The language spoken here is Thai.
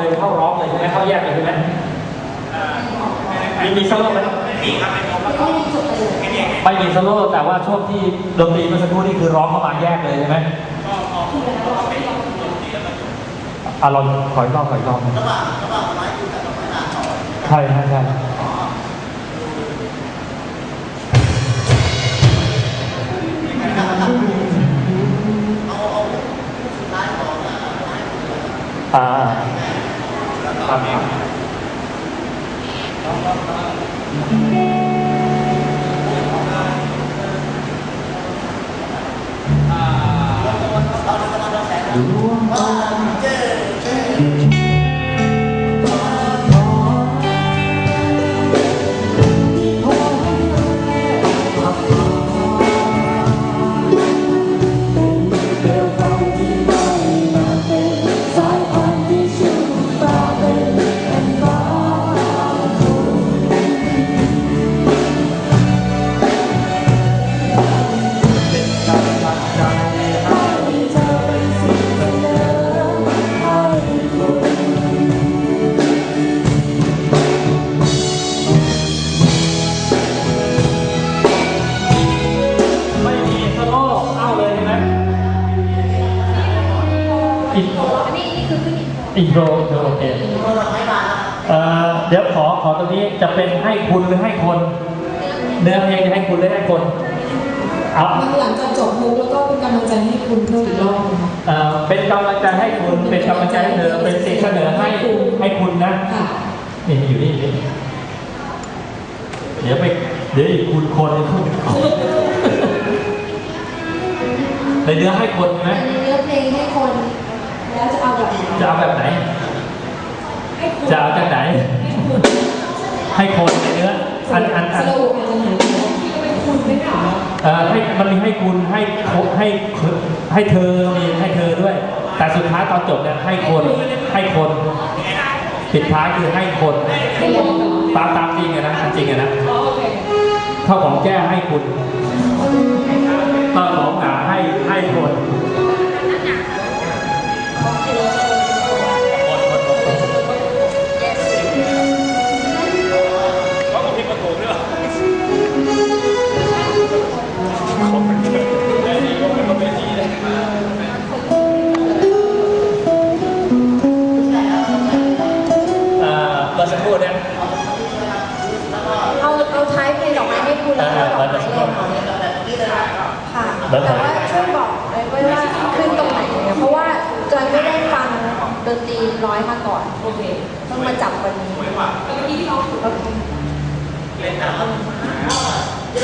เข้าเลยเข้าร้องเลยใช่ไหมเข้าแยกเลยใช่ไหมมีมีสโลว์ไหมไม่มีครับไม่มีครับไม่ได้จบไปเลยไม่มีไม่มีสโลว์แต่ว่าช่วงที่ดนตรีเมื่อสักครู่นี่คือร้องเข้ามาแยกเลยใช่ไหมก็พอพอเป็นดนตรีแล้วก็จบอะเราขออีกรอบขออีกรอบระหว่างระหว่างไม้คือกับไม้หนาต่อใช่ใช่ใช่เอา เขอขอตรงนี้จะเป็นให้คุณหรือให้คน เนื้อเพลงจะให้คุณหรือให้คนเอามันหลังจากจบมุกแล้วก็เป็นกำลังใจให้คุณเพิ่มอีกรอบนะคะเอ่อเป็นกำลังใจให้คุณเป็นกำลังใจให้เธอเป็นสิ่งเสนอให้ให้คุณนะค่ะนี่อยู่นี่อยู่นี่เดี๋ยวไปเดี๋ยวอีกคุณคนนึงในเนื้อให้คนใช่ไหมอันนี้เนื้อเพลงให้คน แล้วจะเอาแบบไหนจะเอาแบบไหนให้คุณจะเอาจากไหน ให้คนในเนื้ออันอันสอันรุปอาจจะหาที่ก็เป็นคุณไม่ได้เหรอเอ่อให้มันมีให้คุณให้ให้ให้เธอมีให้เธอด้วย แต่สุดท้ายตอนจบเนี่ยให้คนให้คนปิดท้ายคือให้คนไม่ยอมเหรอตามตามจริงอะนะจริงอะนะอ๋อโอเคข้าวของแก้ให้คุณต้าของหนาให้ให้คนคน แต่ว่าช่วยบอกเลยว่าขึ้นตรงไหนเนี่ยเพราะว่าจอยไม่ได้ฟังดนตรีร้อยมาก่อนโอเคต้องมาจับวันนี้ว่าเมื่อกี้ที่เราโอเล่นน้ำเ